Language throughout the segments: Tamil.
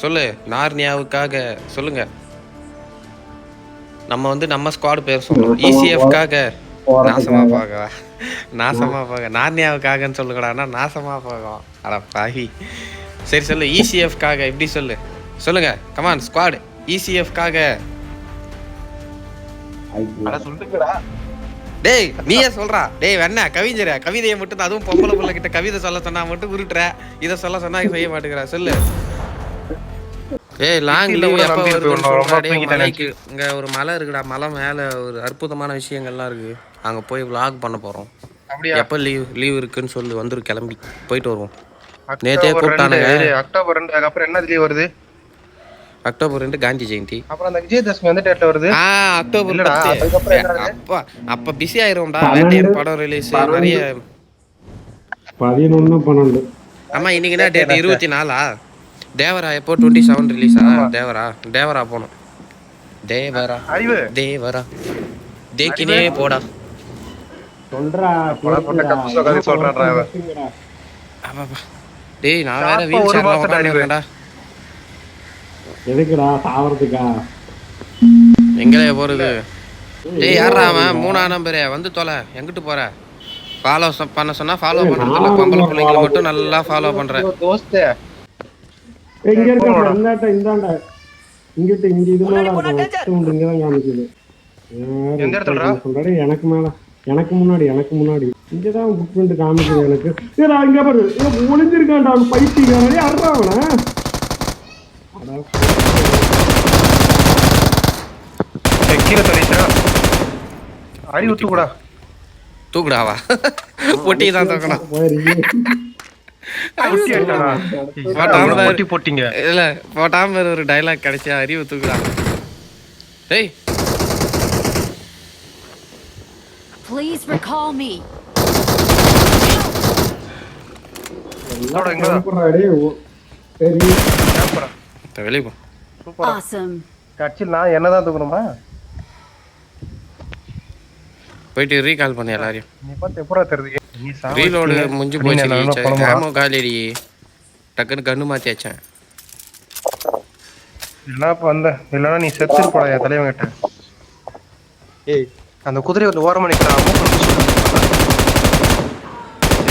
சொல்லு நார்னியாவுக்காக சொல்லுங்க. நம்ம வந்து நம்ம ஸ்குவாட் பேர் E இசிஎஃப்காக நாசமா போக நாசமா போக. நார்னியாவுக்காகன்னு சொல்லுங்கடான்னா நாசமா போகும். அட பாவி. சரி சொல்லு E இசிஎஃப்காக இப்படி சொல்லு. சொல்லுங்க கமான் ஸ்குவாட் இசிஎஃப்காக அட சொல்லுங்கடா. டேய் நீயே சொல்றா. டேய் வேணா கவிஞரா. கவிதையை மட்டும் அதுவும் பொம்பளை பிள்ளை கிட்ட கவிதை சொல்ல சொன்னா மட்டும் உருட்டுற. இதை சொல்ல சொன்னா செய்ய மாட்டேங்கிற. சொல்லு. ஏய் லாங் லீவ் எப்போ மலைக்கு இங்க ஒரு மலை இருக்குடா. மலை மேல ஒரு அற்புதமான விஷயங்கள்லாம் இருக்கு. அங்க போய் vlog பண்ண போறோம். எப்ப லீவ் லீவ் இருக்குன்னு சொல்லு. வந்துரு கிளம்பி. போயிட்டு வருவோம். நேத்தே கூப்பிட்டானுங்க. அக்டோபர் ரெண்டு. அதுக்கப்புறம் என்ன லீவ் வருது? அக்டோபர் ரெண்டு காந்தி ஜெயந்தி. அப்புறம் அந்த விஜயதசமி எந்த டேட்ல வருது. ஆ அக்டோபர்? அப்பா அப்ப பிஸி ஆயிரும்டா வேட்டையன் படம் ரிலீஸ் நிறைய பதினொன்னு பன்னெண்டு. ஆமா இன்னைக்கு என்ன டேட் இருபத்தி நாலா? தேவரா எப்போ டுவெண்ட்டி செவன் ரிலீஸா தேவரா தேவரா போகணும். தேவரா அறிவு. தேவரா. தேக்கினே போடா. சொல்றா. ஆமாப்பா. டேய் நான் வேற வீல் சேர்ல உட்காந்துருக்கேன்டா எதுக்குடா சாவறதுக்கா? எங்களைய போறது? டேய் யாரா அவன்? மூணா நம்பரு. வந்து தொலை. எங்கிட்டு போற? ஃபாலோ பண்ண சொன்னா ஃபாலோ பண்றதில்ல பொம்பளை பிள்ளைங்களை மட்டும் நல்லா ஃபாலோ பண்ற தோஸ்தே. எங்க இருக்க இந்தாண்ட இந்தாண்ட. இங்கிட்டு இங்க இது மேல இங்கதான் காமிக்குது. எந்த இடத்துலடா? சொல்றாரு எனக்கு மேல. எனக்கு முன்னாடி எனக்கு முன்னாடி. இங்கதான் புக் பண்ணிட்டு காமிக்குது எனக்கு. ஏடா இங்க பாரு. ஒளிஞ்சிருக்கான்டா அவன் பைத்தியக்காரனே. அறா அவன? அட, ஏய், கீழே அறிவு தூக்குடா தூக்குடாவா? பொட்டி தான் தூக்கணும். போட்டீங்க. இல்ல போட்டாம ஒரு டைலாக் கிடைச்சா அறிவு தூக்குடா டேய். Please recall me. எங்க டேய், கேப்பரா வெளியே போ. சூப்பரா. Awesome. கட்சியில் நான் என்னதான் தூக்கணுமா? போயிட்டு ரீகால் பண்ணு எல்லாரையும். நீ பார்த்து எப்படா தெரியுது. ரீலோடு முடிஞ்சு போச்சு என்ன? ஆமோ காலிடி. டக்குன்னு கண்ணு இல்லைன்னா இப்ப வந்த? இல்லைன்னா நீ செத்துருப்படா என் தலைவன் கிட்ட. ஏய் அந்த குதிரை ஒரு ஓரமா நிக்கிறான் மூக்கு நுனி சுட்டு.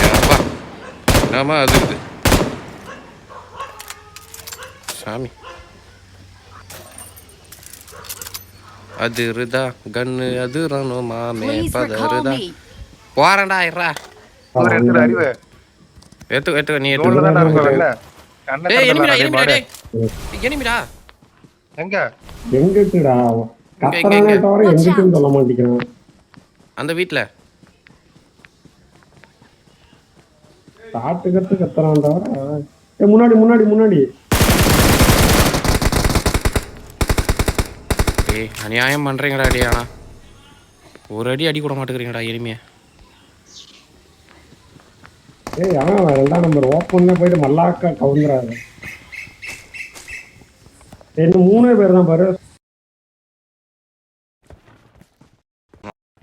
ஏ அப்பா. ஆமா அது இது. சாமி அது இருதா கண்ணு அது மாமே recall பதறுதா me. போறேன்டா இருடா எடுத்து எடுத்து நீ கண்ணை டேய் எனிமிடா எனிமிடா டேய் எனிமிடா எங்க எங்கிட்டுடா கத்துறானே எங்க? தவிர எங்கிட்டும் சொல்ல மாட்டேங்கிறான் அந்த வீட்ல காட்டு கத்து கத்துறான் தவிர முன்னாடி முன்னாடி முன்னாடி டேய் அநியாயம் பண்றீங்கடா டேய் ஆனா ஒரு அடி அடி கூட மாட்டேங்கிறீங்கடா எனிமிய ஏய் அவன் ரெண்டாம் நம்பர் ஓப்பன்ல போயிட்டு மல்லாக்கா கவுந்துறாரு. இன்னும் மூணே பேர் தான் பாரு.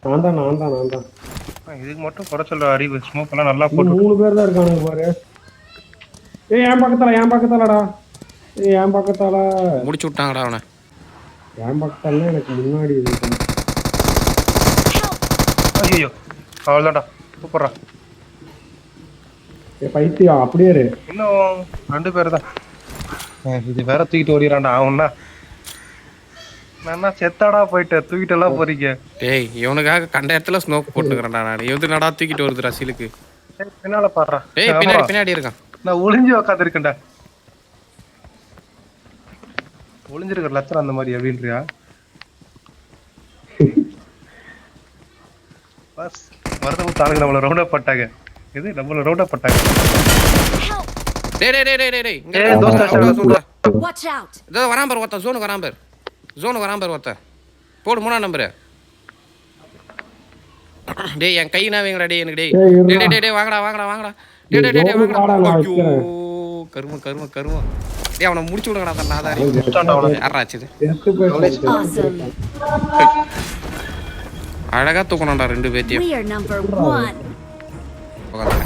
நான் தான் நான் தான் நான் தான். இதுக்கு மட்டும் குறை சொல்ற அறிவு ஸ்மோக் எல்லாம் நல்லா போட்டு மூணு பேர் தான் இருக்கானுங்க பாரு. ஏய் என் பக்கத்தால என் பக்கத்தாலடா. ஏய் என் பக்கத்தால முடிச்சு விட்டாங்கடா அவனை. என் பக்கத்தால எனக்கு முன்னாடி இருக்கு. ஐயோ அவ்வளோதான்டா சூப்பர்ரா பைத்தியம் அப்படியே இரு. இன்னும் ரெண்டு பேர் தான் இது வேற தூக்கிட்டு ஓடிறான்டா அவனா நான் செத்தாடா போயிட்டு தூக்கிட்டு எல்லாம் போறீங்க? டேய் இவனுக்காக கண்ட இடத்துல ஸ்னோக் போட்டுக்கிறேன்டா நான். எது நடா தூக்கிட்டு வருதுடா சிலுக்கு பின்னால பாடுறா. டேய் பின்னாடி பின்னாடி இருக்கான். நான் ஒளிஞ்சு உக்காந்துருக்கேன்டா. ஒளிஞ்சிருக்கிற லட்சணம் அந்த மாதிரி அப்படின்றியா? பஸ் மருதம் தாளுங்க நம்மள ரவுண்ட் அப் பட்டாங்க இது நம்மள ரவுண்ட் அப் பட்டாங்க! டேய் டேய் டேய் டேய் டேய் இங்க தோஸ்தா, வா, வா, சொல்றா. Watch out! இதோ வரான் பாரு ஒருத்தன் ஜோனுக்கு வரான் பாரு. ஜோனுக்கு வரான் பாரு ஒருத்தன். போடு மூணாம் நம்பரு டேய் என் கை நாவீங்கடா டேய் எனக்கு டேய். டேய் டேய், வாங்கடா வாங்கடா வாங்கடா. டேய் டேய் டேய், வாங்கடா. ஐயோ. கரும கரும கரும டேய் அவனை முடிச்சு விடுங்கடா அவனை. யாராச்சு போயிட்டு Awesome. அழகா தூக்கணும்டா ரெண்டு பேத்தையும். We are number one. உட்காந்துங்க